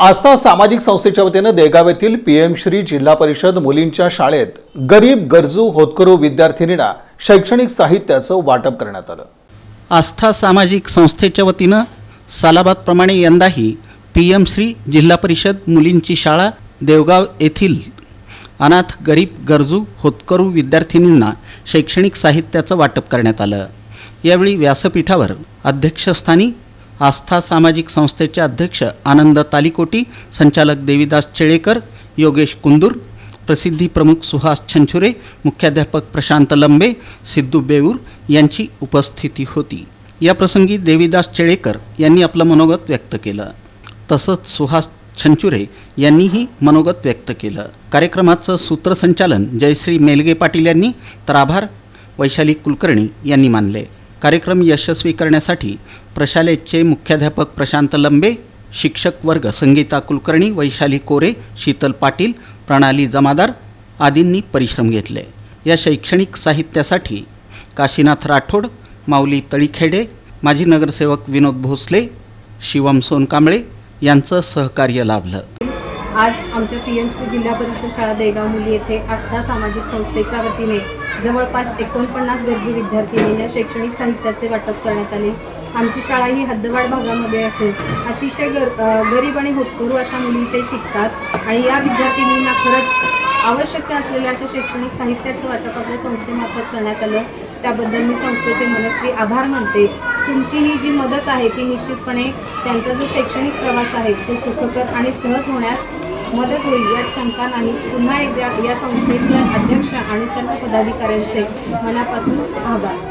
आस्था सामाजिक संस्थेच्या वतीनं देगाव येथील पीएम श्री जिल्हा परिषद मुलींच्या शाळेत गरीब गरजू होतकरू विद्यार्थिनींना शैक्षणिक साहित्याचं वाटप करण्यात आलं. आस्था सामाजिक संस्थेच्या वतीनं सालाबादप्रमाणे यंदाही पी एम श्री जिल्हा परिषद मुलींची शाळा देवगाव येथील अनाथ गरीब गरजू होतकरू विद्यार्थिनींना शैक्षणिक साहित्याचं वाटप करण्यात आलं. यावेळी व्यासपीठावर अध्यक्षस्थानी आस्था सामाजिक संस्थेचे अध्यक्ष आनंद तालिकोटी संचालक देवीदास चेळेकर योगेश कुंदूर प्रसिद्धी प्रमुख सुहास छंछुरे मुख्याध्यापक प्रशांत लंबे सिद्धू बेऊर यांची उपस्थिती होती. या प्रसंगी देवीदास चेळेकर यांनी आपलं मनोगत व्यक्त केलं. तसंच सुहास छंचुरे यांनीही मनोगत व्यक्त केलं. कार्यक्रमाचं सूत्रसंचालन जयश्री मेलगे पाटील यांनी तर आभार वैशाली कुलकर्णी यांनी मानले. कार्यक्रम यशस्वी करण्यासाठी प्रशालेचे मुख्याध्यापक प्रशांत लंबे शिक्षक वर्ग संगीता कुलकर्णी वैशाली कोरे शीतल पाटील प्रणाली जमादार आदींनी परिश्रम घेतले. या शैक्षणिक साहित्यासाठी काशीनाथ राठोड माऊली तळीखेडे माजी नगरसेवक विनोद भोसले शिवम सोनकांबळे यांचं सहकार्य लाभलं. आज आमच्या पी एम श्री जिल्हा परिषद शाळा देगाव मुली येथे आस्था सामाजिक संस्थेच्या वतीने जवळपास एकोणपन्नास गरजू विद्यार्थिनींना शैक्षणिक साहित्याचे वाटप करण्यात आले. आमची शाळा ही हद्दवाड भागामध्ये असून अतिशय गर गरीब आणि होतकरू अशा मुली इथे शिकतात आणि या विद्यार्थिनींना खरंच आवश्यक असलेल्या अशा शैक्षणिक साहित्याचं वाटप आपल्या संस्थेमार्फत करण्यात आलं. त्याबद्दल मी संस्थेचे मनस्वी आभार मानते. तुमची ही जी मदत आहे ती निश्चितपणे त्यांचा जो शैक्षणिक प्रवास आहे तो सुखकर आणि सहज होण्यास मदत होईल यात शंका नाही. पुन्हा एकदा या संस्थेच्या अध्यक्ष आणि सर्व पदाधिकाऱ्यांचे मनापासून आभार.